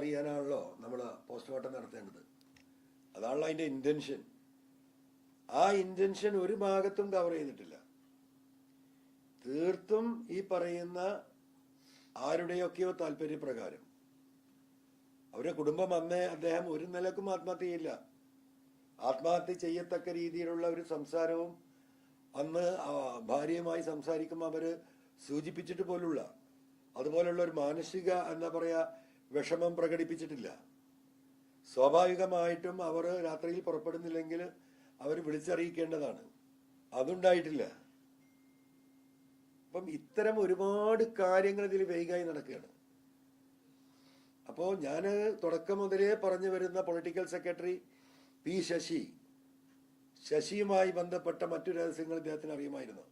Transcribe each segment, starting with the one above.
അറിയാനാണല്ലോ നമ്മൾ പോസ്റ്റ്മോർട്ടം നടത്തേണ്ടത്. അതാണല്ലോ അതിന്റെ ഇന്റൻഷൻ ആ ഇന്റൻഷൻ ഒരു ഭാഗത്തും കവർ ചെയ്തിട്ടില്ല. തീർത്തും ഈ പറയുന്ന ആരുടെയൊക്കെയോ താല്പര്യപ്രകാരം. അവരുടെ കുടുംബം അന്നേ അദ്ദേഹം ഒരു നിലക്കും ആത്മഹത്യ ചെയ്യില്ല. ആത്മഹത്യ ചെയ്യത്തക്ക രീതിയിലുള്ള ഒരു സംസാരവും അന്ന് ഭാര്യയുമായി സംസാരിക്കുമ്പോൾ അവർ സൂചിപ്പിച്ചിട്ട് പോലുള്ള അതുപോലുള്ള ഒരു മാനസിക എന്താ പറയാ വിഷമം പ്രകടിപ്പിച്ചിട്ടില്ല. സ്വാഭാവികമായിട്ടും അവർ രാത്രിയിൽ പുറപ്പെടുന്നില്ലെങ്കിൽ അവർ വിളിച്ചറിയിക്കേണ്ടതാണ്. അതുണ്ടായിട്ടില്ല. അപ്പം ഇത്തരം ഒരുപാട് കാര്യങ്ങൾ ഇതിൽ വേഗമായി നടക്കുകയാണ്. അപ്പോൾ ഞാൻ തുടക്കം മുതലേ പറഞ്ഞു വരുന്ന പൊളിറ്റിക്കൽ സെക്രട്ടറി പി ശശി ശശിയുമായി ബന്ധപ്പെട്ട മറ്റു രഹസ്യങ്ങൾ ഇദ്ദേഹത്തിന് അറിയുമായിരുന്നു.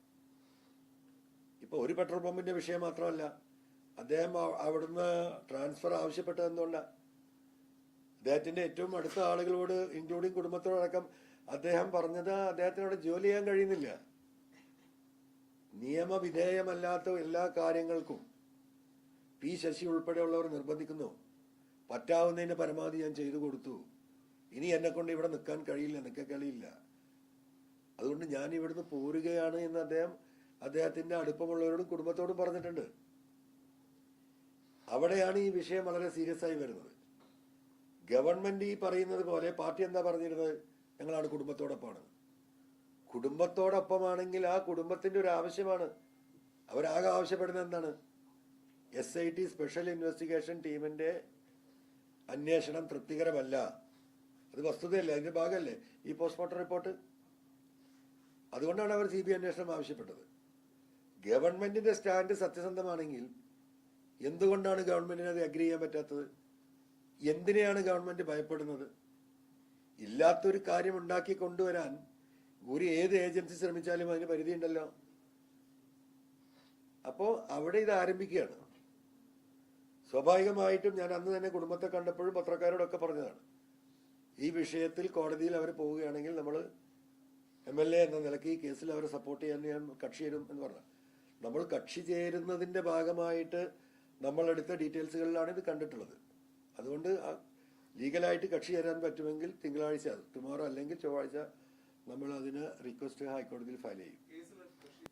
ഇപ്പൊ ഒരു പെട്രോൾ പമ്പിന്റെ വിഷയം മാത്രമല്ല അദ്ദേഹം അവിടുന്ന് ട്രാൻസ്ഫർ ആവശ്യപ്പെട്ടതെന്നുള്ള അദ്ദേഹത്തിന്റെ ഏറ്റവും അടുത്ത ആളുകളോട് ഇൻക്ലൂഡിങ് കുടുംബത്തോടക്കം അദ്ദേഹം പറഞ്ഞത് അദ്ദേഹത്തിനോട് ജോലി ചെയ്യാൻ കഴിയുന്നില്ല. നിയമവിധേയമല്ലാത്ത എല്ലാ കാര്യങ്ങൾക്കും പി ശശി ഉൾപ്പെടെയുള്ളവർ നിർബന്ധിക്കുന്നു. പറ്റാവുന്നതിന് പരമാവധി ഞാൻ ചെയ്തു കൊടുത്തു. ഇനി എന്നെ കൊണ്ട് ഇവിടെ നിൽക്കാൻ കഴിയില്ല നിൽക്കാൻ കഴിയില്ല. അതുകൊണ്ട് ഞാൻ ഇവിടുന്ന് പോരുകയാണ് എന്ന് അദ്ദേഹം അദ്ദേഹത്തിന്റെ അടുപ്പമുള്ളവരോടും കുടുംബത്തോടും പറഞ്ഞിട്ടുണ്ട്. അവിടെയാണ് ഈ വിഷയം വളരെ സീരിയസ് ആയി വരുന്നത്. ഗവൺമെന്റ് ഈ പറയുന്നത് പോലെ പാർട്ടി എന്താ പറഞ്ഞിരുന്നത്? ഞങ്ങളാണ് കുടുംബത്തോടൊപ്പമാണ്. കുടുംബത്തോടൊപ്പമാണെങ്കിൽ ആ കുടുംബത്തിന്റെ ഒരു ആവശ്യമാണ്. അവരാകെ ആവശ്യപ്പെടുന്നത് എന്താണ്? S I T special investigation ടീമിന്റെ അന്വേഷണം തൃപ്തികരമല്ല. അത് വസ്തുതയല്ലേ? അതിന്റെ ഭാഗമല്ലേ? ഈ പോസ്റ്റ്മോർട്ടം റിപ്പോർട്ട് അതുകൊണ്ടാണ് അവർ സി ബി അന്വേഷണം ആവശ്യപ്പെട്ടത്. ഗവൺമെന്റിന്റെ സ്റ്റാൻഡ് സത്യസന്ധമാണെങ്കിൽ എന്തുകൊണ്ടാണ് ഗവൺമെന്റിന് അത് അഗ്രി ചെയ്യാൻ പറ്റാത്തത്? എന്തിനെയാണ് ഗവൺമെന്റ് ഭയപ്പെടുന്നത്? ഇല്ലാത്തൊരു കാര്യം ഉണ്ടാക്കി കൊണ്ടുവരാൻ ഒരു ഏത് ഏജൻസി ശ്രമിച്ചാലും അതിന് പരിധിയുണ്ടല്ലോ. അപ്പോ അവിടെ ഇത് ആരംഭിക്കുകയാണ്. സ്വാഭാവികമായിട്ടും ഞാൻ അന്ന് തന്നെ കുടുംബത്തെ കണ്ടപ്പോഴും പത്രക്കാരോടൊക്കെ പറഞ്ഞതാണ്. ഈ വിഷയത്തിൽ കോടതിയിൽ അവർ പോവുകയാണെങ്കിൽ നമ്മൾ എം എൽ എ എന്ന നിലയ്ക്ക് ഈ കേസിൽ അവരെ സപ്പോർട്ട് ചെയ്യാൻ ഞാൻ കക്ഷി ചേരും എന്ന് പറഞ്ഞു നമ്മൾ കക്ഷി ചേരുന്നതിന്റെ ഭാഗമായിട്ട് നമ്മൾ എടുത്ത ഡീറ്റെയിൽസുകളിലാണ് ഇത് കണ്ടിട്ടുള്ളത്. അതുകൊണ്ട് ആ ലീഗലായിട്ട് കക്ഷി ചേരാൻ പറ്റുമെങ്കിൽ തിങ്കളാഴ്ച ടുമോറോ അല്ലെങ്കിൽ ചൊവ്വാഴ്ച നമ്മൾ അതിന് റിക്വസ്റ്റ് ഹൈക്കോടതിയിൽ ഫയൽ ചെയ്യും. കേസിൽ കക്ഷി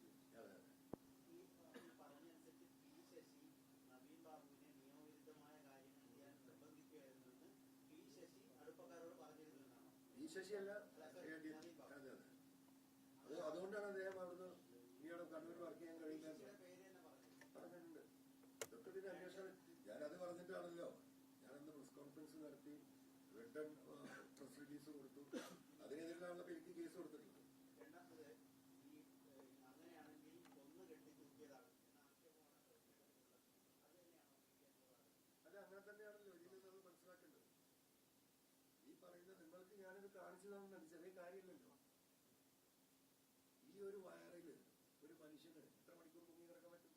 ഈ പറഞ്ഞനുസരിച്ച് പി ശശി നവീൻ ബാബുവിനെ നിയമവിരുദ്ധമായ കാര്യങ്ങൾ ചെയ്യാൻ നിർബന്ധിക്കുകയായിരുന്നെന്ന് പി ശശി അടുപ്പക്കാരോട് പറഞ്ഞിരുന്നതാണ് ഈ ശശിയല്ല അതെ, അതെ. അത് അതുകൊണ്ടാണ് അദ്ദേഹം അവിടുന്ന് ഈയിടെ കണ്ണൂർ വർക്ക് ചെയ്യാൻ കഴിയില്ല എന്ന് പേര് തന്നെ പറഞ്ഞു പറഞ്ഞിട്ടുണ്ട് ഇതൊക്കെ ഇതിന്റെ അന്വേഷണം പറഞ്ഞിട്ടാണല്ലോ ഞാനന്ന് പ്രസ് കോൺഫറൻസ് നടത്തി റിട്ടേൺ പ്രസ് റിലീസ് കൊടുത്തു. അതിനെതിരെയാണല്ലോ എനിക്ക് കേസ് കൊടുത്തിട്ടുള്ളത് അല്ല അങ്ങനെ തന്നെയാണല്ലോ. ഇതിൽ നിന്ന് മനസ്സിലാക്കേണ്ടത്. ഈ പറയുന്ന നിങ്ങൾക്ക് ഞാനിത് കാണിച്ചു ചെറിയ കാര്യമില്ലല്ലോ. ഈ ഒരു വയ ഒരു മനുഷ്യന് എത്ര മണിക്കൂർ മുങ്ങി കിടക്കാൻ പറ്റും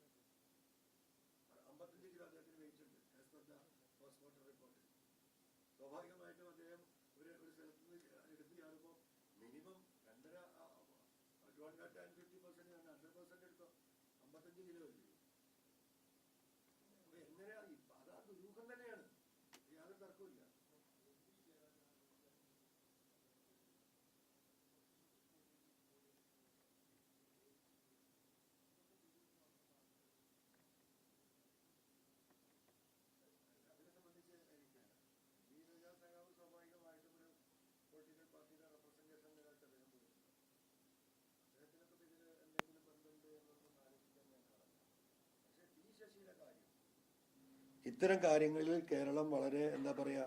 അമ്പത്തഞ്ച് കിലോ അദ്ദേഹത്തിന് വെയിറ്റ് ഉണ്ട് as per the postmortem report. സ്വാഭാവികമായിട്ടും അദ്ദേഹം ഒരു ഒരു സ്ഥലത്ത് നിന്ന് എടുത്ത് ചാടുമ്പോൾ മിനിമം രണ്ടര two hundred and fifty percent hundred percent എടുത്തോ അമ്പത്തഞ്ച് കിലോ അല്ലേ അപ്പൊ എങ്ങനെയാ ഇപ്പൊ അത് ആ ദുരൂഹം തന്നെയാണ് യാതൊരു തർക്കമില്ല അതിനെ സംബന്ധിച്ച് എനിക്കല്ല ഈ വികാസ് സഖാവ് സ്വാഭാവികമായിട്ടും ഒരു പൊളിറ്റിക്കൽ പാർട്ടിയുടെ റെപ്രസെന്റേഷൻ നിലനിൽച്ച് അദ്ദേഹം പോയിരുന്നു അദ്ദേഹത്തിനൊക്കെ ഇതിൽ എന്തെങ്കിലും ബന്ധമുണ്ട് എന്നൊന്നും ആലോചിക്കാൻ ഞാൻ കാണുന്നില്ല പക്ഷേ പി ശശിയുടെ കാര്യം ഇത്തരം കാര്യങ്ങളിൽ കേരളം വളരെ എന്താ പറയുക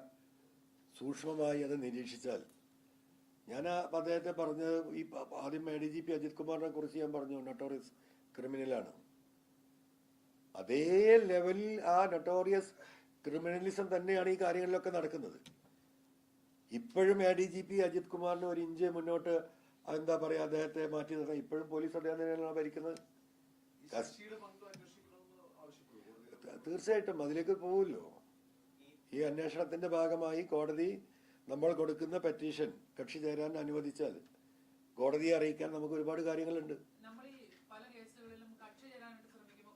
സൂക്ഷ്മമായി അത് നിരീക്ഷിച്ചാൽ. ഞാൻ അദ്ദേഹത്തെ പറഞ്ഞത് ഈ ആദ്യം A D G P Ajith കുമാറിനെ കുറിച്ച് ഞാൻ പറഞ്ഞു നട്ടോറിയസ് ക്രിമിനലാണ് അതേ ലെവലിൽ ആ നട്ടോറിയസ് ക്രിമിനലിസം തന്നെയാണ് ഈ കാര്യങ്ങളിലൊക്കെ നടക്കുന്നത്. ഇപ്പോഴും A D G P Ajith കുമാറിന് ഒരു ഇഞ്ച് മുന്നോട്ട് എന്താ പറയുക അദ്ദേഹത്തെ മാറ്റി നിർത്താൻ ഇപ്പോഴും പോലീസ് അദ്ദേഹം തന്നെയാണ് ഭരിക്കുന്നത്? തീർച്ചയായിട്ടും അതിലേക്ക് പോകുമല്ലോ ഈ അന്വേഷണത്തിന്റെ ഭാഗമായി കോടതി നമ്മൾ കൊടുക്കുന്ന പെറ്റീഷൻ കക്ഷി ചേരാൻ അനുവദിച്ചാൽ കോടതിയെ അറിയിക്കാൻ നമുക്ക് ഒരുപാട് കാര്യങ്ങളുണ്ട്. പല കേസുകളിലും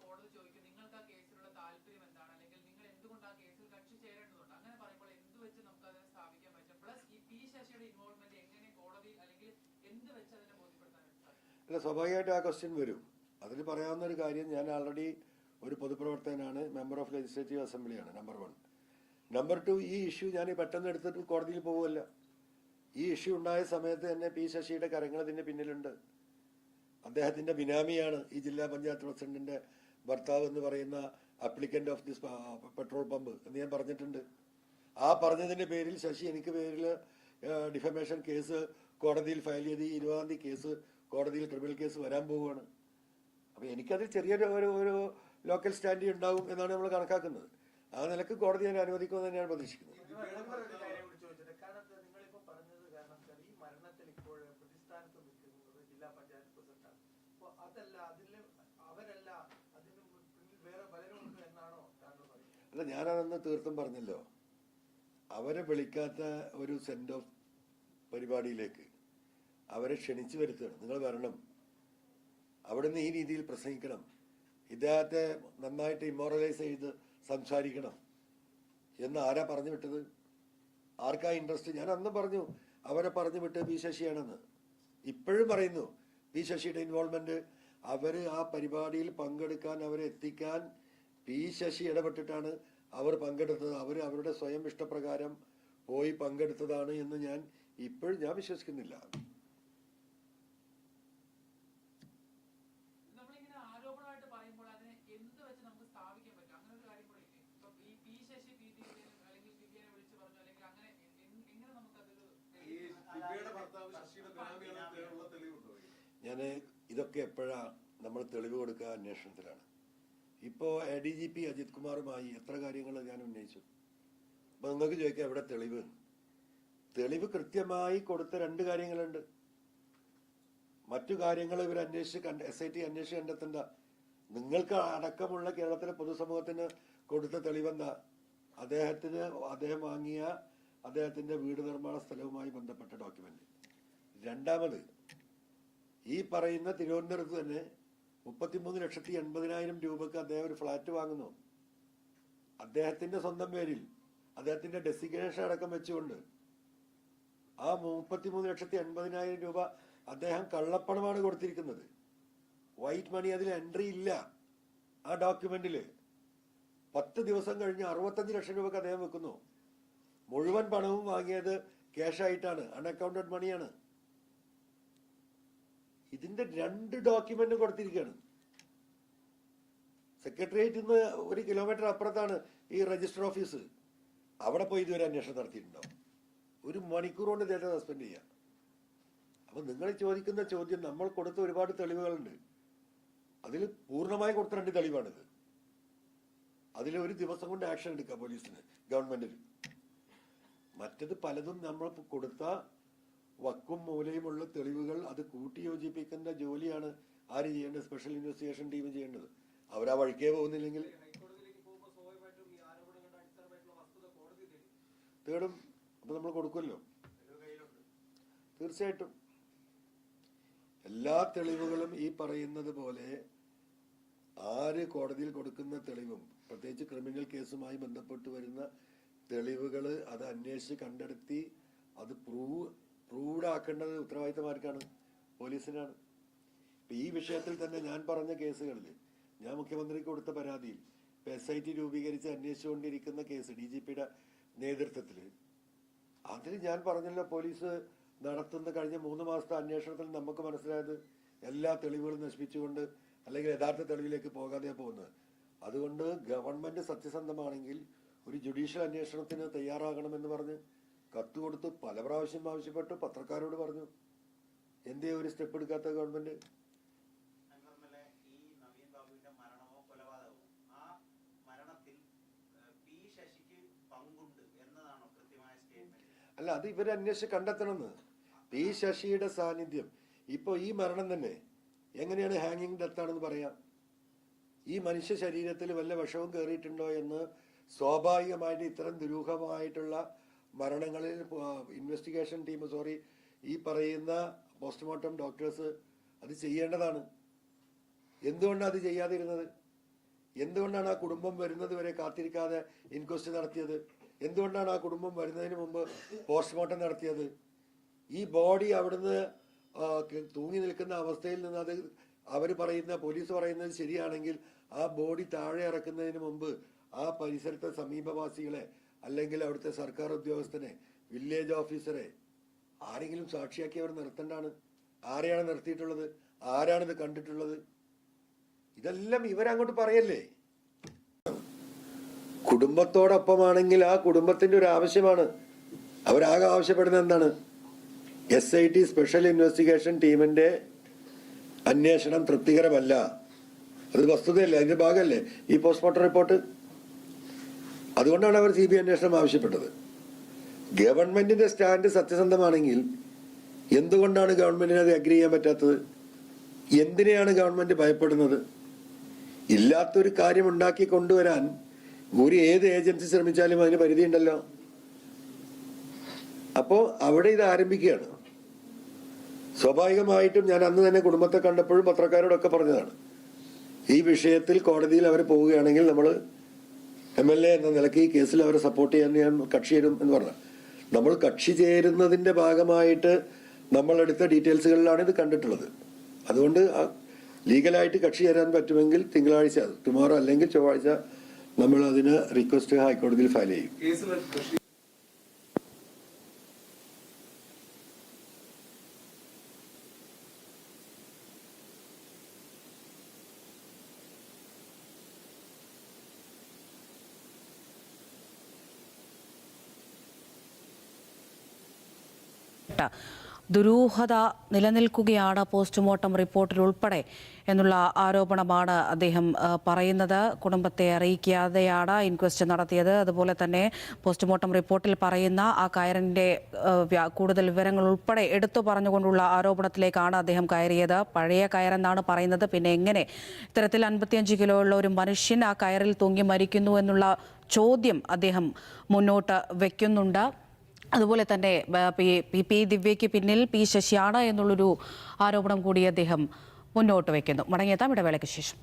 കോടതി കേസിലുള്ള എന്താണ്? അല്ലെങ്കിൽ നിങ്ങൾ കേസിൽ അങ്ങനെ പറയുമ്പോൾ വെച്ച് പറ്റും? പ്ലസ് ഈ പി ശശിയുടെ എങ്ങനെ കോടതി അല്ലെങ്കിൽ വെച്ച് അതിനെ അല്ല സ്വാഭാവികമായിട്ട് ആ ക്വസ്റ്റ്യൻ വരും. അതിൽ പറയാവുന്ന ഒരു കാര്യം ഞാൻ ആൾറെഡി ഒരു പൊതുപ്രവർത്തകനാണ് മെമ്പർ ഓഫ് ലെജിസ്ലേറ്റീവ് അസംബ്ലിയാണ് നമ്പർ വൺ നമ്പർ ടു ഈ ഇഷ്യൂ ഞാൻ പെട്ടെന്ന് എടുത്തിട്ട് കോടതിയിൽ പോകുമല്ല ഈ ഇഷ്യൂ ഉണ്ടായ സമയത്ത് തന്നെ പി ശശിയുടെ കരങ്ങൾ ഇതിന്റെ പിന്നിലുണ്ട്. അദ്ദേഹത്തിന്റെ ബിനാമിയാണ് ഈ ജില്ലാ പഞ്ചായത്ത് പ്രസിഡന്റിന്റെ ഭർത്താവ് എന്ന് പറയുന്ന applicant of this petrol pump എന്ന് ഞാൻ പറഞ്ഞിട്ടുണ്ട്. ആ പറഞ്ഞതിന്റെ പേരിൽ ശശി എനിക്ക് പേരിൽ ഡിഫമേഷൻ കേസ് കോടതിയിൽ ഫയൽ ചെയ്ത് ഈ ഇരുപതാം തീയതി കേസ് കോടതിയിൽ ക്രിമിനൽ കേസ് വരാൻ പോവുകയാണ്. അപ്പോൾ എനിക്കതിൽ ചെറിയൊരു ഒരു ഒരു ലോക്കൽ സ്റ്റാൻഡി ഉണ്ടാവും എന്നാണ് നമ്മൾ കണക്കാക്കുന്നത്. ആ നിലയ്ക്ക് കോടതി അതിനെ അനുവദിക്കുമെന്ന് തന്നെയാണ് പ്രതീക്ഷിക്കുന്നത്. അല്ല ഞാനതെന്ന് തീർത്തും പറഞ്ഞല്ലോ. അവരെ വിളിക്കാത്ത ഒരു സെൻഡ് ഓഫ് പരിപാടിയിലേക്ക് അവരെ ക്ഷണിച്ചു വരുത്തുകയാണ്. നിങ്ങൾ വരണം. അവിടുന്ന് ഈ രീതിയിൽ പ്രസംഗിക്കണം. ഇദ്ദേഹത്തെ നന്നായിട്ട് ഇമ്മോറലൈസ് ചെയ്ത് സംസാരിക്കണം. എന്ന് ആരാ പറഞ്ഞു വിട്ടത്? ആർക്കാ ഇൻട്രസ്റ്റ് ഞാൻ അന്ന് പറഞ്ഞു അവരെ പറഞ്ഞു വിട്ട് പി ശശിയാണെന്ന്. ഇപ്പോഴും പറയുന്നു പി ശശിയുടെ ഇൻവോൾവ്മെന്റ് അവർ ആ പരിപാടിയിൽ പങ്കെടുക്കാൻ അവരെ എത്തിക്കാൻ പി ശശി ഇടപെട്ടിട്ടാണ് അവർ പങ്കെടുത്തത്. അവർ അവരുടെ സ്വയം ഇഷ്ടപ്രകാരം പോയി പങ്കെടുത്തതാണ് എന്ന് ഞാൻ ഇപ്പോഴും ഞാൻ വിശ്വസിക്കുന്നില്ല നമ്മളിങ്ങനെ ആരോപണമായിട്ട് പറയുമ്പോൾ അതിനെ എന്ത് വെച്ച് നമുക്ക് സ്ഥാപിക്കാൻ പറ്റും അങ്ങനെ ഒരു കാര്യം കൂടെ ഇല്ലേ ഇപ്പൊ ഈ പി ശശി പി ദിവ്യനെ അല്ലെങ്കിൽ ദിവ്യനെ വിളിച്ചു പറഞ്ഞു അല്ലെങ്കിൽ അങ്ങനെ എ- എങ്ങനെ നമുക്കതൊരു ഈ ദിവ്യയുടെ ഭർത്താവ് ശശിയുടെ ബിനാമിയാണെന്നുള്ള തെളിവുണ്ടോ ഞാൻ ഇതൊക്കെ എപ്പോഴാണ് നമ്മൾ തെളിവ് കൊടുക്കുക അന്വേഷണത്തിലാണ്. ഇപ്പോൾ A D G P Ajith കുമാറുമായി എത്ര കാര്യങ്ങൾ ഞാൻ ഉന്നയിച്ചു? അപ്പോൾ നിങ്ങൾക്ക് ചോദിക്കാം എവിടെ തെളിവ്? തെളിവ് കൃത്യമായി കൊടുത്ത രണ്ട് കാര്യങ്ങളുണ്ട്. മറ്റു കാര്യങ്ങൾ ഇവർ അന്വേഷിച്ച് കണ്ട എസ് ഐ ടി അന്വേഷിച്ച് കണ്ടെത്തണ്ട. നിങ്ങൾക്ക് അടക്കമുള്ള കേരളത്തിലെ പൊതുസമൂഹത്തിന് കൊടുത്ത തെളിവെന്താ? അദ്ദേഹത്തിന് അദ്ദേഹം വാങ്ങിയ അദ്ദേഹത്തിന്റെ വീട് നിർമ്മാണ സ്ഥലവുമായി ബന്ധപ്പെട്ട ഡോക്യുമെന്റ്. രണ്ടാമത് ഈ പറയുന്ന തിരുവനന്തപുരത്ത് തന്നെ മുപ്പത്തിമൂന്ന് ലക്ഷത്തി എൺപതിനായിരം രൂപക്ക് അദ്ദേഹം ഒരു ഫ്ലാറ്റ് വാങ്ങുന്നു. അദ്ദേഹത്തിന്റെ സ്വന്തം പേരിൽ അദ്ദേഹത്തിന്റെ ഡെസിഗ്നേഷൻ അടക്കം വെച്ചുകൊണ്ട് ആ മുപ്പത്തിമൂന്ന് ലക്ഷത്തി എൺപതിനായിരം രൂപ അദ്ദേഹം കള്ളപ്പണമാണ് കൊടുത്തിരിക്കുന്നത്. വൈറ്റ് മണി അതിൽ എൻട്രി ഇല്ല. ആ ഡോക്യുമെന്റിൽ പത്ത് ദിവസം കഴിഞ്ഞ് അറുപത്തഞ്ച് ലക്ഷം രൂപക്ക് അദ്ദേഹം വെക്കുന്നു. മുഴുവൻ പണവും വാങ്ങിയത് ക്യാഷ് ആയിട്ടാണ് അൺഅക്കൗണ്ടഡ് മണിയാണ് ഇതിന്റെ രണ്ട് ഡോക്യുമെന്റ് കൊടുത്തിരിക്കുകയാണ്. സെക്രട്ടേറിയറ്റിൽ നിന്ന് ഒരു കിലോമീറ്റർ അപ്പുറത്താണ് ഈ രജിസ്റ്റർ ഓഫീസ് അവിടെ പോയി ഇതുവരെ അന്വേഷണം നടത്തിയിട്ടുണ്ടോ? ഒരു മണിക്കൂർ കൊണ്ട് ഇദ്ദേഹത്തെ സസ്പെൻഡ് ചെയ്യാം. അപ്പൊ നിങ്ങൾ ചോദിക്കുന്ന ചോദ്യം നമ്മൾ കൊടുത്ത ഒരുപാട് തെളിവുകളുണ്ട്. അതിൽ പൂർണമായി കൊടുത്ത രണ്ട് തെളിവാണിത് അതിൽ ഒരു ദിവസം കൊണ്ട് ആക്ഷൻ എടുക്കാം പോലീസിന് ഗവൺമെന്റിന് മറ്റത് പലതും നമ്മൾ കൊടുത്ത വക്കും മൂലയുമുള്ള തെളിവുകൾ അത് കൂട്ടിയോജിപ്പിക്കുന്ന ജോലിയാണ് ആര് ചെയ്യേണ്ടത്? സ്പെഷ്യൽ ഇൻവെസ്റ്റിഗേഷൻ ടീം ചെയ്യേണ്ടത്. അവരാ വഴിക്കേ പോകുന്നില്ലെങ്കിൽ തേടും. അപ്പൊ നമ്മൾ കൊടുക്കുമല്ലോ. തീർച്ചയായിട്ടും. എല്ലാ തെളിവുകളും ഈ പറയുന്നത് പോലെ ആര് കോടതിയിൽ കൊടുക്കുന്ന തെളിവും പ്രത്യേകിച്ച് ക്രിമിനൽ കേസുമായി ബന്ധപ്പെട്ട് വരുന്ന തെളിവുകൾ അത് അന്വേഷിച്ച് കണ്ടെടുത്തി അത് പ്രൂവ് പ്രൂവ്ഡ് ആക്കേണ്ടത് ഉത്തരവാദിത്തമാർക്കാണ് പോലീസിനാണ്. ഇപ്പം ഈ വിഷയത്തിൽ തന്നെ ഞാൻ പറഞ്ഞ കേസുകളിൽ ഞാൻ മുഖ്യമന്ത്രിക്ക് കൊടുത്ത പരാതിയിൽ എസ് ഐ ടി രൂപീകരിച്ച് അന്വേഷിച്ചുകൊണ്ടിരിക്കുന്ന കേസ് ഡി ജി പിയുടെ നേതൃത്വത്തിൽ അതിൽ ഞാൻ പറഞ്ഞല്ലോ പോലീസ് നടത്തുന്ന കഴിഞ്ഞ മൂന്ന് മാസത്തെ അന്വേഷണത്തിൽ നമുക്ക് മനസ്സിലായത് എല്ലാ തെളിവുകളും നശിപ്പിച്ചുകൊണ്ട് അല്ലെങ്കിൽ യഥാർത്ഥ തെളിവിലേക്ക് പോകാതെ പോകുന്നത്. അതുകൊണ്ട് ഗവൺമെന്റ് സത്യസന്ധമാണെങ്കിൽ ഒരു ജുഡീഷ്യൽ അന്വേഷണത്തിന് തയ്യാറാകണമെന്ന് പറഞ്ഞ് കത്ത് കൊടുത്ത് പല പ്രാവശ്യം ആവശ്യപ്പെട്ടു പത്രക്കാരോട് പറഞ്ഞു. എന്തേ ഒരു സ്റ്റെപ്പ് എടുക്കാത്ത ഗവൺമെന്റ് അല്ല അത് ഇവരെ അന്വേഷിച്ച് കണ്ടെത്തണമെന്ന്. പി ശശിയുടെ സാന്നിധ്യം. ഇപ്പൊ ഈ മരണം തന്നെ എങ്ങനെയാണ് ഹാങ്ങിങ് ഡെത്ത് ആണെന്ന് പറയാം? ഈ മനുഷ്യ ശരീരത്തിൽ വല്ല വിഷവും കയറിയിട്ടുണ്ടോ എന്ന് സ്വാഭാവികമായിട്ട് ഇത്തരം ദുരൂഹമായിട്ടുള്ള മരണങ്ങളിൽ ഇൻവെസ്റ്റിഗേഷൻ ടീം സോറി ഈ പറയുന്ന പോസ്റ്റ്മോർട്ടം ഡോക്ടേഴ്സ് അത് ചെയ്യേണ്ടതാണ്. എന്തുകൊണ്ടാണ് അത് ചെയ്യാതിരുന്നത്? എന്തുകൊണ്ടാണ് ആ കുടുംബം വരുന്നത് വരെ കാത്തിരിക്കാതെ ഇൻക്വസ്റ്റ് നടത്തിയത്? എന്തുകൊണ്ടാണ് ആ കുടുംബം വരുന്നതിന് മുമ്പ് പോസ്റ്റ്മോർട്ടം നടത്തിയത്? ഈ ബോഡി അവിടുന്ന് തൂങ്ങി നിൽക്കുന്ന അവസ്ഥയിൽ നിന്ന് അത് അവർ പറയുന്ന പോലീസ് പറയുന്നത് ശരിയാണെങ്കിൽ ആ ബോഡി താഴെ ഇറക്കുന്നതിന് മുമ്പ് ആ പരിസരത്തെ സമീപവാസികളെ അല്ലെങ്കിൽ അവിടുത്തെ സർക്കാർ ഉദ്യോഗസ്ഥനെ വില്ലേജ് ഓഫീസറെ ആരെങ്കിലും സാക്ഷിയാക്കി അവർ നിർത്തേണ്ടാണ് ആരെയാണ് നിർത്തിയിട്ടുള്ളത്? ആരാണിത് കണ്ടിട്ടുള്ളത്? ഇതെല്ലാം ഇവരങ്ങോട്ട് പറയല്ലേ? കുടുംബത്തോടൊപ്പമാണെങ്കിൽ ആ കുടുംബത്തിന്റെ ഒരു ആവശ്യമാണ്. അവരാകെ ആവശ്യപ്പെടുന്നത് എന്താണ്? S I T special investigation ടീമിന്റെ അന്വേഷണം തൃപ്തികരമല്ല. അത് വസ്തുതയല്ലേ? അതിന്റെ ഭാഗമല്ലേ? ഈ പോസ്റ്റ്മോർട്ടം റിപ്പോർട്ട് അതുകൊണ്ടാണ് അവർ സി ബി അന്വേഷണം ആവശ്യപ്പെട്ടത്. ഗവൺമെന്റിന്റെ സ്റ്റാൻഡ് സത്യസന്ധമാണെങ്കിൽ എന്തുകൊണ്ടാണ് ഗവൺമെന്റിന് അത് അഗ്രി ചെയ്യാൻ പറ്റാത്തത്? എന്തിനെയാണ് ഗവൺമെന്റ് ഭയപ്പെടുന്നത്? ഇല്ലാത്തൊരു കാര്യം ഉണ്ടാക്കി കൊണ്ടുവരാൻ ഒരു ഏത് ഏജൻസി ശ്രമിച്ചാലും അതിന് പരിധിയുണ്ടല്ലോ. അപ്പോൾ അവിടെ ഇത് ആരംഭിക്കുകയാണ്. സ്വാഭാവികമായിട്ടും ഞാൻ അന്ന് തന്നെ കുടുംബത്തെ കണ്ടപ്പോഴും പത്രക്കാരോടൊക്കെ പറഞ്ഞതാണ്. ഈ വിഷയത്തിൽ കോടതിയിൽ അവർ പോവുകയാണെങ്കിൽ നമ്മൾ എം എൽ എ എന്ന നിലയ്ക്ക് ഈ കേസിൽ അവരെ സപ്പോർട്ട് ചെയ്യാൻ ഞാൻ കക്ഷി ചേരും എന്ന് പറഞ്ഞു. നമ്മൾ കക്ഷി ചേരുന്നതിന്റെ ഭാഗമായിട്ട് നമ്മൾ എടുത്ത ഡീറ്റെയിൽസുകളിലാണ് ഇത് കണ്ടിട്ടുള്ളത്. അതുകൊണ്ട് ലീഗലായിട്ട് കക്ഷി ചേരാൻ പറ്റുമെങ്കിൽ തിങ്കളാഴ്ച ടുമോറോ അല്ലെങ്കിൽ ചൊവ്വാഴ്ച നമ്മൾ അതിന് റിക്വസ്റ്റ് ഹൈക്കോടതിയിൽ ഫയൽ ചെയ്യും. കേസിൽ കക്ഷി ട്ട. ദുരൂഹത നിലനിൽക്കുകയാണ് പോസ്റ്റ്മോർട്ടം റിപ്പോർട്ടിൽ ഉൾപ്പെടെ എന്നുള്ള ആരോപണമാണ് അദ്ദേഹം പറയുന്നത്. കുടുംബത്തെ അറിയിക്കാതെയാണ് ഇൻക്വസ്റ്റ് നടത്തിയത്. അതുപോലെ തന്നെ പോസ്റ്റ്മോർട്ടം റിപ്പോർട്ടിൽ പറയുന്ന ആ കയറിന്റെ കൂടുതൽ വിവരങ്ങൾ ഉൾപ്പെടെ എടുത്തു പറഞ്ഞുകൊണ്ടുള്ള ആരോപണത്തിലേക്കാണ് അദ്ദേഹം കയറിയത്. പഴയ കയറെന്നാണ് പറയുന്നത്. പിന്നെ എങ്ങനെ ഇത്തരത്തിൽ അൻപത്തിയഞ്ച് കിലോ ഉള്ള ഒരു മനുഷ്യൻ ആ കയറിൽ തൂങ്ങി മരിക്കുന്നു എന്നുള്ള ചോദ്യം അദ്ദേഹം മുന്നോട്ട് വെക്കുന്നുണ്ട്. അതുപോലെ തന്നെ പി- പി ദിവ്യയ്ക്ക് പിന്നിൽ പി ശശിയാണ് എന്നുള്ളൊരു ആരോപണം കൂടി അദ്ദേഹം മുന്നോട്ട് വയ്ക്കുന്നു മടങ്ങിയെത്താം ഇടവേളയ്ക്ക് ശേഷം.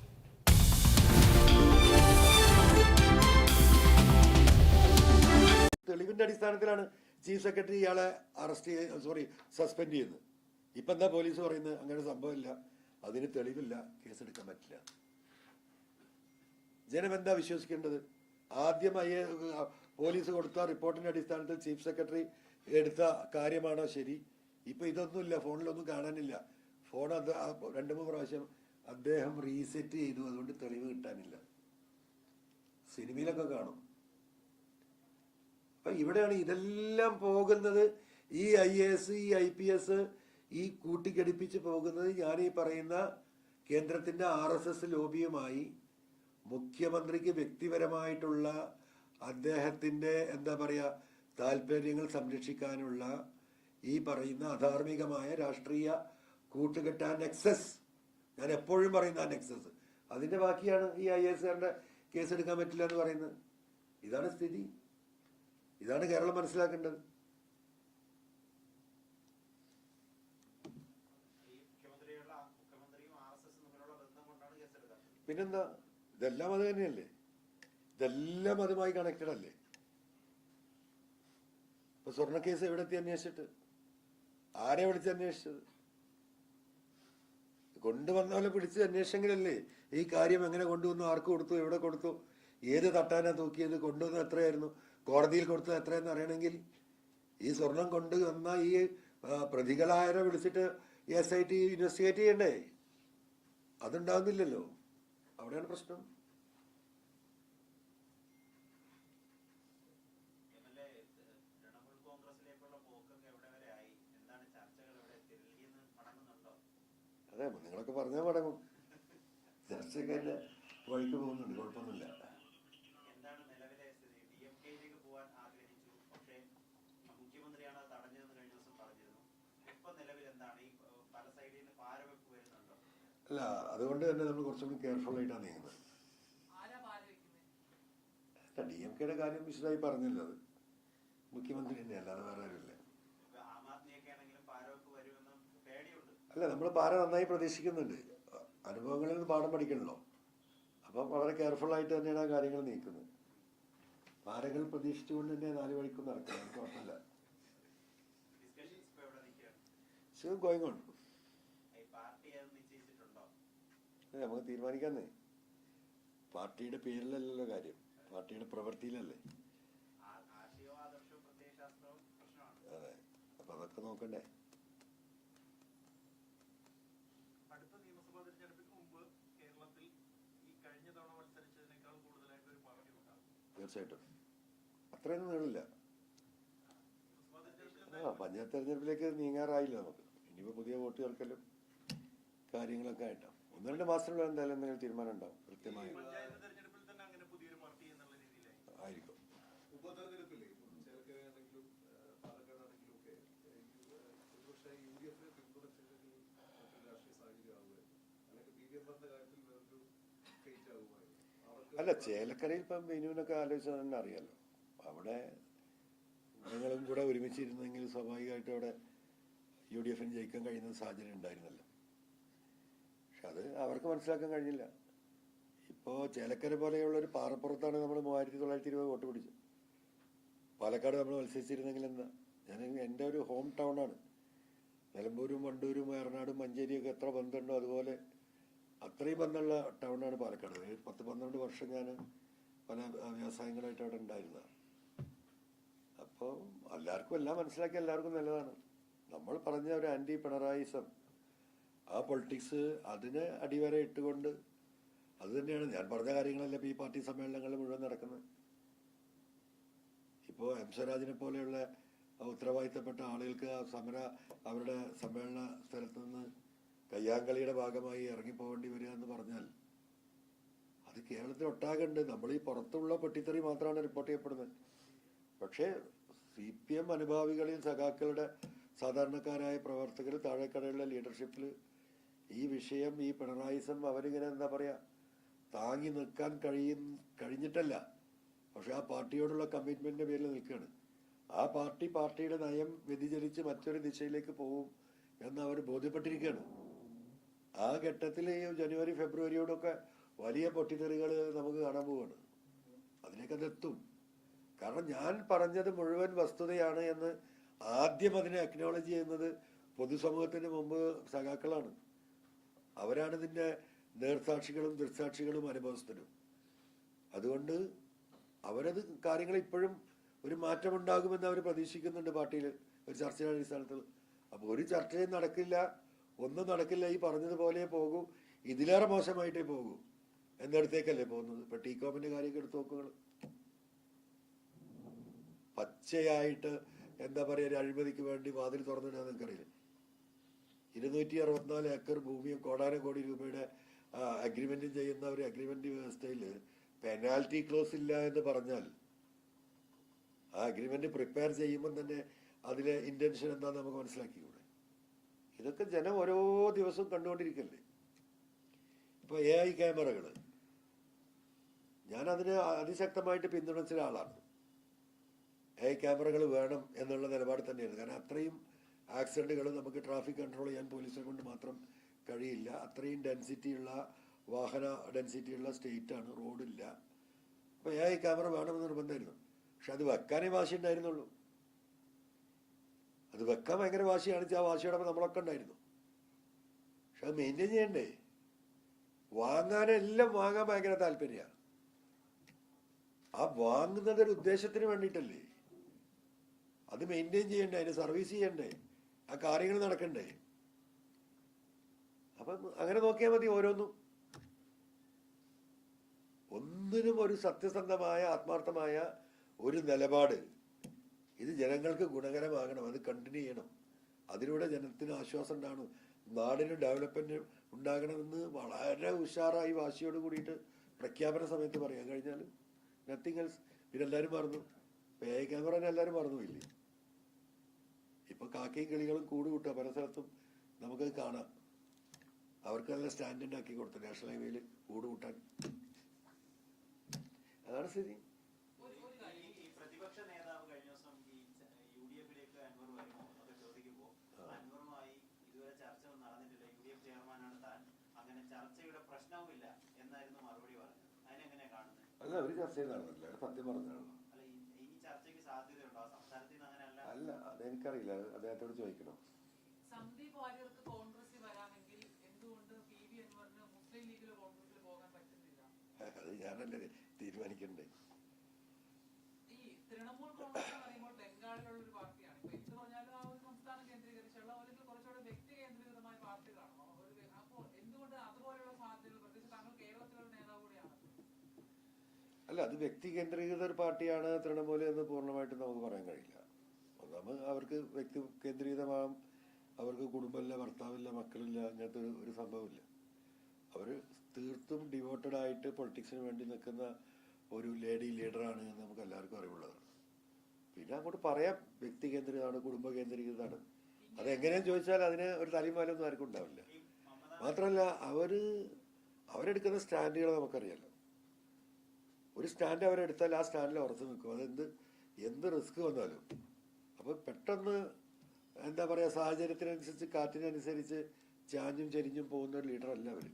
തെളിവിന്റെ അടിസ്ഥാനത്തിലാണ് ചീഫ് സെക്രട്ടറി ഇയാളെ അറസ്റ്റ് ചെയ്ത് സോറി സസ്പെൻഡ് ചെയ്യുന്നത്. ഇപ്പൊ എന്താ പോലീസ് പറയുന്നത്? അങ്ങനെ സംഭവമില്ല അതിന് തെളിവില്ല. കേസെടുക്കാൻ പറ്റില്ല. ജനം എന്താ വിശ്വസിക്കേണ്ടത്? ആദ്യമായി പോലീസ് കൊടുത്ത റിപ്പോർട്ടിന്റെ അടിസ്ഥാനത്തിൽ ചീഫ് സെക്രട്ടറി എടുത്ത കാര്യമാണോ ശരി? ഇപ്പൊ ഇതൊന്നുമില്ല ഫോണിലൊന്നും കാണാനില്ല. ഫോൺ അത് രണ്ടു മൂന്ന് പ്രാവശ്യം അദ്ദേഹം റീസെറ്റ് ചെയ്തു അതുകൊണ്ട് തെളിവ് കിട്ടാനില്ല. സിനിമയിലൊക്കെ കാണും. അപ്പൊ ഇവിടെയാണ് ഇതെല്ലാം പോകുന്നത്. ഈ ഐ എസ് ഈ ഐ പി എസ് ഈ കൂട്ടിക്കടിപ്പിച്ച് പോകുന്നത് ഞാൻ ഈ പറയുന്ന കേന്ദ്രത്തിന്റെ ആർ എസ് എസ് ലോബിയുമായി മുഖ്യമന്ത്രിക്ക് വ്യക്തിപരമായിട്ടുള്ള അദ്ദേഹത്തിന്റെ എന്താ പറയുക താല്പര്യങ്ങൾ സംരക്ഷിക്കാനുള്ള ഈ പറയുന്ന അധാർമികമായ രാഷ്ട്രീയ കൂട്ടുകെട്ട നെക്സസ് ഞാൻ എപ്പോഴും പറയുന്ന ആ നെക്സസ് അതിന്റെ ബാക്കിയാണ് ഈ ഐ എസ് ആറിന്റെ കേസ് എടുക്കാൻ പറ്റില്ല എന്ന് പറയുന്നത്. ഇതാണ് സ്ഥിതി. ഇതാണ് കേരളം മനസ്സിലാക്കേണ്ടത്. പിന്നെന്താ? ഇതെല്ലാം അത് തന്നെയല്ലേ? ഇതെല്ലാം അതുമായി കണക്റ്റഡ് അല്ലേ? ഇപ്പൊ സ്വർണ കേസ് എവിടെ എത്തി അന്വേഷിച്ചിട്ട്? ആരെ വിളിച്ച് അന്വേഷിച്ചത്? കൊണ്ടുവന്നവരെ പിടിച്ച് അന്വേഷിച്ചെങ്കിലല്ലേ ഈ കാര്യം എങ്ങനെ കൊണ്ടുവന്നു ആർക്ക് കൊടുത്തു എവിടെ കൊടുത്തു ഏത് തട്ടാനാ തൂക്കിയത് കൊണ്ടുവന്നത് എത്രയായിരുന്നു കോടതിയിൽ കൊടുത്തത് എത്രയെന്ന് അറിയണമെങ്കിൽ ഈ സ്വർണം കൊണ്ടുവന്ന ഈ ആ, പ്രതികളായവരെ വിളിച്ചിട്ട് എസ് ഐ ടി ഇൻവെസ്റ്റിഗേറ്റ് ചെയ്യണ്ടേ? അതുണ്ടാകുന്നില്ലല്ലോ അവിടെയാണ് പ്രശ്നം എം എൽ എ തൃണമൂൽ കോൺഗ്രസിലേക്കുള്ള പോക്കൊക്കെ എവിടെ വരെ ആയി എന്താണ് ചർച്ചകൾ എവിടെ എത്തി ഡൽഹിയിൽ നിന്ന് മടങ്ങുന്നുണ്ടോ അതെ നിങ്ങളൊക്കെ പറഞ്ഞാൽ മടങ്ങും. ചർച്ചയൊക്കെ വഴിക്ക് പോകുന്നുണ്ട് കുഴപ്പമൊന്നുമില്ല. എന്താണ് നിലവിലെ സ്ഥിതി? ഡി എം പോകാൻ ആഗ്രഹിച്ചു. പക്ഷേ മുഖ്യമന്ത്രിയാണ് അത് തടഞ്ഞതെന്ന് കഴിഞ്ഞ ദിവസം പറഞ്ഞിരുന്നു. ഇപ്പൊ നിലവിൽ എന്താണ്? ഈ ഏഹ്, സൈഡിൽ നിന്ന് പാരവെപ്പ് വരുന്നുണ്ടോ? അല്ല അതുകൊണ്ട് തന്നെ നമ്മൾ കുറച്ചും കൂടി കെയർഫുൾ ആയിട്ടാണ് നീങ്ങുന്നത്. ഡി എം കെയുടെ കാര്യം വിശദമായി പറഞ്ഞല്ലോ അത്. മുഖ്യമന്ത്രി തന്നെ അല്ലാതെ വേറെ ആരുമില്ല. അല്ല നമ്മൾ പാര നന്നായി പ്രതീക്ഷിക്കുന്നുണ്ട്. അനുഭവങ്ങളിൽ നിന്ന് പാഠം പഠിക്കണല്ലോ. അപ്പം വളരെ കെയർഫുള്ളായിട്ട് തന്നെയാണ് ആ കാര്യങ്ങൾ നീക്കുന്നത്. പാരകൾ പ്രതീക്ഷിച്ചുകൊണ്ട് തന്നെ നാല് വഴിക്കും നടക്കാം എനിക്ക് കുഴപ്പമില്ല. ഗോയിങ് ഓൺ നമുക്ക് തീരുമാനിക്കാന്നേ. പാർട്ടിയുടെ പേരിലല്ലല്ലോ കാര്യം. പാർട്ടിയുടെ പ്രവൃത്തിയിലല്ലേ അതെ. അപ്പൊ അതൊക്കെ നോക്കണ്ടേ. തീർച്ചയായിട്ടും. അത്രയൊന്നും നേടില്ല. ആ പഞ്ചായത്ത് തെരഞ്ഞെടുപ്പിലേക്ക് നീങ്ങാറായില്ല നമുക്ക്. ഇനിയിപ്പോൾ പുതിയ വോട്ട് ചേർക്കലും കാര്യങ്ങളൊക്കെ ആയിട്ടാണ് ഒന്ന് രണ്ട് മാസത്തിനുള്ളിൽ എന്തായാലും എന്തെങ്കിലും തീരുമാനം ഉണ്ടാവും കൃത്യമായി പഞ്ചായത്ത് തെരഞ്ഞെടുപ്പിൽ തന്നെ അങ്ങനെ പുതിയൊരു പാർട്ടി എന്നുള്ള രീതിയിലായി ആയിരിക്കും ഉപതെരഞ്ഞെടുപ്പിലെ ചേർക്കരയാണെങ്കിലും പാലക്കാടാണെങ്കിലും ഒക്കെ ഒരുപക്ഷെ യു ഡി എഫിനെ പിന്തുണച്ചില്ലെങ്കിൽ മറ്റൊരു രാഷ്ട്രീയ സാഹചര്യം ആവുമായിരുന്നു അല്ലെങ്കിൽ ബി ഡി എം കാര്യത്തിൽ വേറൊരു ഫേറ്റ് ആകുമായിരുന്നു അവർക്ക് അല്ല ചേലക്കരയിൽ ഇപ്പം ബിനുവിനൊക്കെ ആലോചിച്ചാൽ തന്നെ അറിയാലോ. അവിടെ ഞങ്ങളും കൂടെ ഒരുമിച്ചിരുന്നെങ്കിൽ സ്വാഭാവികമായിട്ട് അവിടെ യു ഡി എഫിന് ജയിക്കാൻ കഴിയുന്ന സാഹചര്യം ഉണ്ടായിരുന്നല്ലോ. പക്ഷെ അത് അവർക്ക് മനസ്സിലാക്കാൻ കഴിഞ്ഞില്ല. ഇപ്പോൾ ചേലക്കര പോലെയുള്ള ഒരു പാറപ്പുറത്താണ് നമ്മൾ മൂവായിരത്തി തൊള്ളായിരത്തി ഇരുപത് വോട്ട് പിടിച്ചത്. പാലക്കാട് നമ്മൾ മത്സരിച്ചിരുന്നെങ്കിൽ എന്താ? ഞാൻ എന്റെ ഒരു ഹോം ടൗൺ ആണ്. നിലമ്പൂരും വണ്ടൂരും ഏറനാടും മഞ്ചേരിയൊക്കെ എത്ര ബന്ധമുണ്ടോ അതുപോലെ അത്രയും ബന്ധമുള്ള ടൗണാണ് പാലക്കാട്. ഒരു പത്ത് പന്ത്രണ്ട് വർഷം ഞാൻ പല വ്യവസായങ്ങളായിട്ട് അവിടെ ഉണ്ടായിരുന്നതാണ് അപ്പോൾ എല്ലാവർക്കും എല്ലാം മനസ്സിലാക്കി എല്ലാവർക്കും നല്ലതാണ്. നമ്മൾ പറഞ്ഞ ഒരു ആന്റി പിണറായിസം ആ പൊളിറ്റിക്സ് അതിന് അടിവര ഇട്ടുകൊണ്ട് അത് തന്നെയാണ്. ഞാൻ പറഞ്ഞ കാര്യങ്ങളല്ല ഇപ്പോൾ ഈ പാർട്ടി സമ്മേളനങ്ങൾ മുഴുവൻ നടക്കുന്നത്. ഇപ്പോൾ എം സ്വരാജിനെ പോലെയുള്ള ഉത്തരവാദിത്തപ്പെട്ട ആളുകൾക്ക് ആ സമര അവരുടെ സമ്മേളന സ്ഥലത്ത് നിന്ന് കയ്യാങ്കളിയുടെ ഭാഗമായി ഇറങ്ങിപ്പോകേണ്ടി വരിക എന്ന് പറഞ്ഞാൽ അത് കേരളത്തിൽ ഒട്ടാകണ്ട്. നമ്മൾ ഈ പുറത്തുള്ള പൊട്ടിത്തെറി മാത്രമാണ് റിപ്പോർട്ട് ചെയ്യപ്പെടുന്നത്. പക്ഷേ സി പി എം അനുഭാവികളിൽ സഖാക്കളുടെ സാധാരണക്കാരായ പ്രവർത്തകർ താഴെക്കടയിലുള്ള ലീഡർഷിപ്പിൽ ഈ വിഷയം ഈ പിണറായിസം അവരിങ്ങനെ എന്താ പറയുക താങ്ങി നിൽക്കാൻ കഴിയും കഴിഞ്ഞിട്ടല്ല. പക്ഷെ ആ പാർട്ടിയോടുള്ള കമ്മിറ്റ്മെന്റിന്റെ പേരിൽ നിൽക്കുകയാണ്. ആ പാർട്ടി പാർട്ടിയുടെ നയം വ്യതിചലിച്ച് മറ്റൊരു ദിശയിലേക്ക് പോകും എന്ന് അവർ ബോധ്യപ്പെട്ടിരിക്കുകയാണ്. ആ ഘട്ടത്തിൽ ഈ ജനുവരി ഫെബ്രുവരിയോടൊക്കെ വലിയ പൊട്ടിത്തെറികൾ നമുക്ക് കാണാൻ പോവാണ്. അതിലേക്ക് അതെത്തും കാരണം ഞാൻ പറഞ്ഞത് മുഴുവൻ വസ്തുതയാണ് എന്ന് ആദ്യം അതിനെ അക്നോളജ് ചെയ്യുന്നത് പൊതുസമൂഹത്തിന് മുമ്പ് സഖാക്കളാണ്. അവരാണ് ഇതിന്റെ നേർസാക്ഷികളും ദൃക്സാക്ഷികളും അനുഭവസ്ഥരും. അതുകൊണ്ട് അവരത് കാര്യങ്ങൾ ഇപ്പോഴും ഒരു മാറ്റമുണ്ടാകുമെന്ന് അവർ പ്രതീക്ഷിക്കുന്നുണ്ട് പാർട്ടിയിൽ ഒരു ചർച്ചയുടെ അടിസ്ഥാനത്തിൽ. അപ്പോൾ ഒരു ചർച്ചയും നടക്കില്ല. ഒന്നും നടക്കില്ല ഈ പറഞ്ഞതുപോലെ പോകും. ഇതിലേറെ മോശമായിട്ടേ പോകൂ. എന്നിടത്തേക്കല്ലേ പോകുന്നത്? ഇപ്പൊ ടീകോമിന്റെ കാര്യമൊക്കെ എടുത്തു നോക്കുക പച്ചയായിട്ട് എന്താ പറയുക അഴിമതിക്ക് വേണ്ടി വാതിൽ തുറന്നിടാൻ നിങ്ങൾക്കറിയില്ല? ഇരുന്നൂറ്റി അറുപത്തിനാല് ഏക്കർ ഭൂമിയും കോടാനും കോടി രൂപയുടെ അഗ്രിമെന്റും ചെയ്യുന്ന ഒരു അഗ്രിമെന്റ് വ്യവസ്ഥയിൽ പെനാൽറ്റി ക്ലോസ് ഇല്ല എന്ന് പറഞ്ഞാൽ ആ അഗ്രിമെന്റ് പ്രിപ്പയർ ചെയ്യുമ്പോൾ തന്നെ അതിലെ ഇന്റൻഷൻ എന്താന്ന് നമുക്ക് മനസ്സിലാക്കിക്കൂടെ ഇതൊക്കെ ജനം ഓരോ ദിവസവും കണ്ടുകൊണ്ടിരിക്കല്ലേ? ഇപ്പൊ എ ഐ ക്യാമറകൾ ഞാൻ അതിന് അതിശക്തമായിട്ട് പിന്തുണച്ച ഒരാളാണ് എ ഐ ക്യാമറകൾ വേണം എന്നുള്ള നിലപാട് തന്നെയാണ്. കാരണം അത്രയും ആക്സിഡന്റുകൾ നമുക്ക് ട്രാഫിക് കൺട്രോൾ ചെയ്യാൻ പോലീസിനെ കൊണ്ട് മാത്രം കഴിയില്ല. അത്രയും ഡെൻസിറ്റിയുള്ള വാഹന ഡെൻസിറ്റിയുള്ള സ്റ്റേറ്റ് ആണ് റോഡില്ല. അപ്പൊ എ ഐ ക്യാമറ വേണമെന്ന് നിർബന്ധമായിരുന്നു. പക്ഷെ അത് വെക്കാനേ വാശി ഉണ്ടായിരുന്നുള്ളൂ അത് വെക്കാൻ ഭയങ്കര വാശിയാണ്. ആ വാശിയുടെ നമ്മളൊക്കെ ഉണ്ടായിരുന്നു. പക്ഷെ അത് മെയിന്റെയിൻ ചെയ്യണ്ടേ? വാങ്ങാനെല്ലാം വാങ്ങാൻ ഭയങ്കര താല്പര്യമാണ് ആ വാങ്ങുന്നത് ഒരു ഉദ്ദേശത്തിന് വേണ്ടിയിട്ടല്ലേ? അത് മെയിന്റെയിൻ ചെയ്യണ്ടേ? അതിന് സർവീസ് ചെയ്യണ്ടേ? ആ കാര്യങ്ങൾ നടക്കണ്ടേ? അപ്പം അങ്ങനെ നോക്കിയാൽ മതി ഓരോന്നും. ഒന്നിനും ഒരു സത്യസന്ധമായ ആത്മാർത്ഥമായ ഒരു നിലപാട്. ഇത് ജനങ്ങൾക്ക് ഗുണകരമാകണം. അത് കണ്ടിന്യൂ ചെയ്യണം. അതിലൂടെ ജനത്തിന് ആശ്വാസം ഉണ്ടാകണം. നാടിന് ഡെവലപ്മെന്റ് ഉണ്ടാകണമെന്ന് വളരെ ഉഷാറായി വാശിയോട് കൂടിയിട്ട് പ്രഖ്യാപന സമയത്ത് പറയാൻ കഴിഞ്ഞാൽ നത്തിങ് എൽസ് ഇതെല്ലാവരും മറന്നു. പേ ക്യാമറ എല്ലാവരും മറന്നുമില്ലേ ഇപ്പൊ കാക്കയും കിളികളും കൂട് കൂട്ടുക. പല സ്ഥലത്തും നമുക്കത് കാണാം. അവർക്ക് നല്ല സ്റ്റാൻഡ് ഉണ്ടാക്കി കൊടുത്തു. നാഷണൽ ഹൈവേയിൽ കൂട് കൂട്ടാൻ. അതാണ് സ്ഥിതി ഒരു ഒരു കാര്യം ഈ ഈ പ്രതിപക്ഷ നേതാവ് കഴിഞ്ഞ ദിവസം ഈ യു ഡി എഫിലേക്ക് അൻവർ വരുമോ എന്നൊക്കെ ചോദിക്കുമ്പോൾ അൻവറുമായി ഇതുവരെ ചർച്ചകൾ നടന്നിട്ടില്ല യു ഡി എഫ് ചെയർമാനാണ് താൻ അങ്ങനെ ചർച്ചയുടെ പ്രശ്നവുമില്ല എന്നായിരുന്നു മറുപടി പറഞ്ഞത്. കാണുന്നത്? അല്ല ഒരു ചർച്ച ചെയ്ത് നടന്നില്ല അത് സത്യം പറഞ്ഞാണല്ലോ അല്ല അതെനിക്കറിയില്ല. അത് അദ്ദേഹത്തോട് ചോദിക്കണം. സന്ദീപ് വാര്യർക്ക് കോൺഗ്രസിൽ വരാമെങ്കിൽ എന്തുകൊണ്ട് പി വി അൻവറിന് മുസ്ലിം ലീഗിലോ കോൺഗ്രസിലോ പോകാൻ പറ്റുന്നില്ല? അത് ഞാനല്ലേ തീരുമാനിക്കണ്ടേ ഈ തൃണമൂൽ കോൺഗ്രസ് എന്ന് പറയുമ്പോൾ ബംഗാളിലുള്ള ഒരു പാർട്ടിയാണ് ഇപ്പൊ എന്ത് പറഞ്ഞാലും ആ ഒരു സംസ്ഥാനം കേന്ദ്രീകരിച്ചുള്ള അല്ലെങ്കിൽ കുറച്ചുകൂടെ വ്യക്തി കേന്ദ്രീകൃതമായ പാർട്ടികളാണ് ഒരു വ്യ- അപ്പോ എന്തുകൊണ്ട് അതുപോലെയുള്ള സാധ്യതകൾ പ്രത്യേകിച്ച് താങ്കൾ കേരളത്തിലുള്ള നേതാവ് കൂടിയാണ് അല്ല അത് വ്യക്തി കേന്ദ്രീകൃത ഒരു പാർട്ടിയാണ് തൃണമൂൽ എന്ന് പൂർണമായിട്ടും നമുക്ക് പറയാൻ കഴിയില്ല. ഒന്നാമത് അവർക്ക് വ്യക്തി കേന്ദ്രീകൃതമാകാം അവർക്ക് കുടുംബമില്ല ഭർത്താവില്ല മക്കളില്ല അങ്ങനത്തെ ഒരു സംഭവമില്ല. അവർ തീർത്തും ഡിവോട്ടഡ് ആയിട്ട് പൊളിറ്റിക്സിന് വേണ്ടി നിൽക്കുന്ന ഒരു ലേഡി ലീഡറാണ് എന്ന് നമുക്ക് എല്ലാവർക്കും അറിവുള്ളതാണ്. പിന്നെ അങ്ങോട്ട് പറയാം വ്യക്തി കേന്ദ്രീകൃതമാണ് കുടുംബ കേന്ദ്രീകൃതമാണ് അതെങ്ങനെയാന്ന് ചോദിച്ചാൽ അതിന് ഒരു തലമാലൊന്നും ആർക്കും ഉണ്ടാവില്ല. മാത്രമല്ല അവർ അവരെടുക്കുന്ന സ്റ്റാൻഡുകൾ നമുക്കറിയാലോ. ഒരു സ്റ്റാൻഡ് അവരെടുത്താൽ ആ സ്റ്റാൻഡിൽ ഉറച്ചു നിൽക്കും. അതെന്ത് എന്ത് റിസ്ക് വന്നാലും. അപ്പോൾ പെട്ടെന്ന് എന്താ പറയുക സാഹചര്യത്തിനനുസരിച്ച് കാറ്റിനനുസരിച്ച് ചാഞ്ഞും ചരിഞ്ഞും പോകുന്ന ഒരു തീർത്തും ഉപേക്ഷിച്ചു.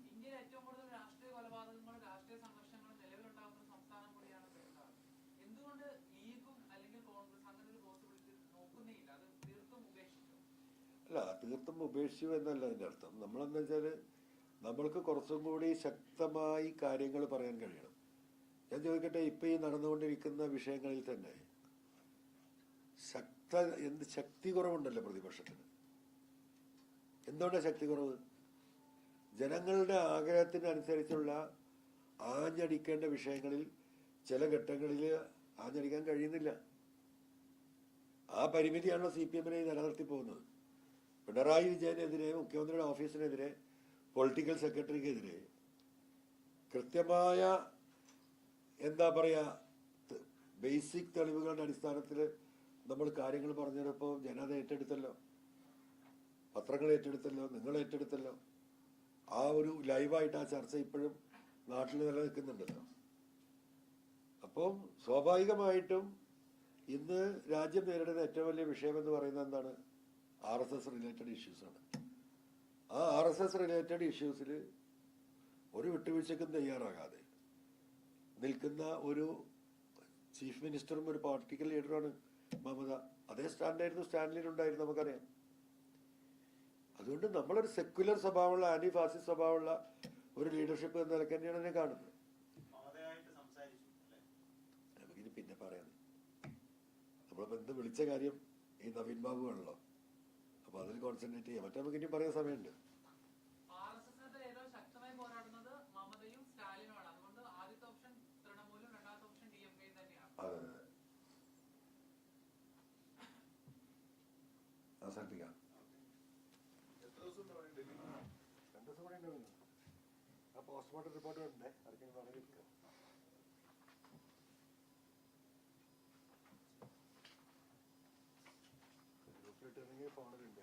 അല്ല തീർത്തും ഉപേക്ഷിച്ചു എന്നല്ല അതിന്റെ അർത്ഥം. നമ്മളെന്താ വെച്ചാൽ നമ്മൾക്ക് കുറച്ചും കൂടി ശക്തമായി കാര്യങ്ങൾ പറയാൻ കഴിയണം. ഞാൻ ചോദിക്കട്ടെ ഇപ്പൊ ഈ നടന്നുകൊണ്ടിരിക്കുന്ന വിഷയങ്ങളിൽ തന്നെ ശക്ത എന്ത് ശക്തി കുറവുണ്ടല്ലോ പ്രതിപക്ഷത്തിന്? എന്തുകൊണ്ടാണ് ശക്തി കുറവ്? ജനങ്ങളുടെ ആഗ്രഹത്തിനനുസരിച്ചുള്ള ആഞ്ഞടിക്കേണ്ട വിഷയങ്ങളിൽ ചില ഘട്ടങ്ങളിൽ ആഞ്ഞടിക്കാൻ കഴിയുന്നില്ല. ആ പരിമിതിയാണല്ലോ സി പി എമ്മിനെ നിലനിർത്തി പോകുന്നത്. പിണറായി വിജയനെതിരെ മുഖ്യമന്ത്രിയുടെ ഓഫീസിനെതിരെ പൊളിറ്റിക്കൽ സെക്രട്ടറിക്കെതിരെ കൃത്യമായ എന്താ പറയുക ബേസിക് തെളിവുകളുടെ അടിസ്ഥാനത്തിൽ നമ്മൾ കാര്യങ്ങൾ പറഞ്ഞപ്പോൾ ജനത ഏറ്റെടുത്തല്ലോ. പത്രങ്ങൾ ഏറ്റെടുത്തല്ലോ നിങ്ങൾ ഏറ്റെടുത്തല്ലോ. ആ ഒരു ലൈവായിട്ട് ആ ചർച്ച ഇപ്പോഴും നാട്ടിൽ നിലനിൽക്കുന്നുണ്ടല്ലോ. അപ്പം സ്വാഭാവികമായിട്ടും ഇന്ന് രാജ്യം നേരിടുന്ന ഏറ്റവും വലിയ വിഷയം എന്ന് പറയുന്നത് എന്താണ്? ആർ എസ് എസ് റിലേറ്റഡ് ഇഷ്യൂസാണ് ആ ആർ എസ് എസ് റിലേറ്റഡ് ഇഷ്യൂസിൽ ഒരു വിട്ടുവീഴ്ചക്കും തയ്യാറാകാതെ നിൽക്കുന്ന ഒരു ചീഫ് മിനിസ്റ്ററും ഒരു പൊളിറ്റിക്കൽ ലീഡറുമാണ് മമത. അതേ സ്റ്റാൻഡായിരുന്നു സ്റ്റാൻഡിലുണ്ടായിരുന്നു നമുക്കറിയാം. അതുകൊണ്ട് നമ്മളൊരു സെക്യുലർ സ്വഭാവമുള്ള ആന്റി ഫാസിസ്റ്റ് സ്വഭാവമുള്ള ഒരു ലീഡർഷിപ്പ് എന്ന നിലയ്ക്ക് തന്നെയാണ് അതിനെ കാണുന്നത്. നമുക്കിനി പിന്നെ പറയാം. നമ്മളിപ്പോ എന്ത് വിളിച്ച കാര്യം ഈ നവീൻ ബാബു ആണല്ലോ. അപ്പൊ അതിൽ കോൺസെൻട്രേറ്റ് ചെയ്യാം. മറ്റേ നമുക്ക് ഇനിയും പറയാൻ സമയമുണ്ട് ആർ എസ് എസിനെതിരെ ഏറ്റവും ശക്തമായി പോരാടുന്നത് മമതയും സ്റ്റാലിനുമാണ് അതുകൊണ്ട് ആദ്യത്തെ ഓപ്ഷൻ തൃണമൂലും രണ്ടാമത്തെ ഓപ്ഷൻ ഡി എം കെയും തന്നെയാണ് അതെ അതെ അവസാനിപ്പിക്കാം എത്ര ദിവസം എന്ന് പറയും ഡൽഹിയിൽ രണ്ടു ദിവസം കൂടെ ഉണ്ടാവില്ല ആ പോസ്റ്റ്മോർട്ടം റിപ്പോർട്ട് ഉണ്ട് ഫോണിലുണ്ട്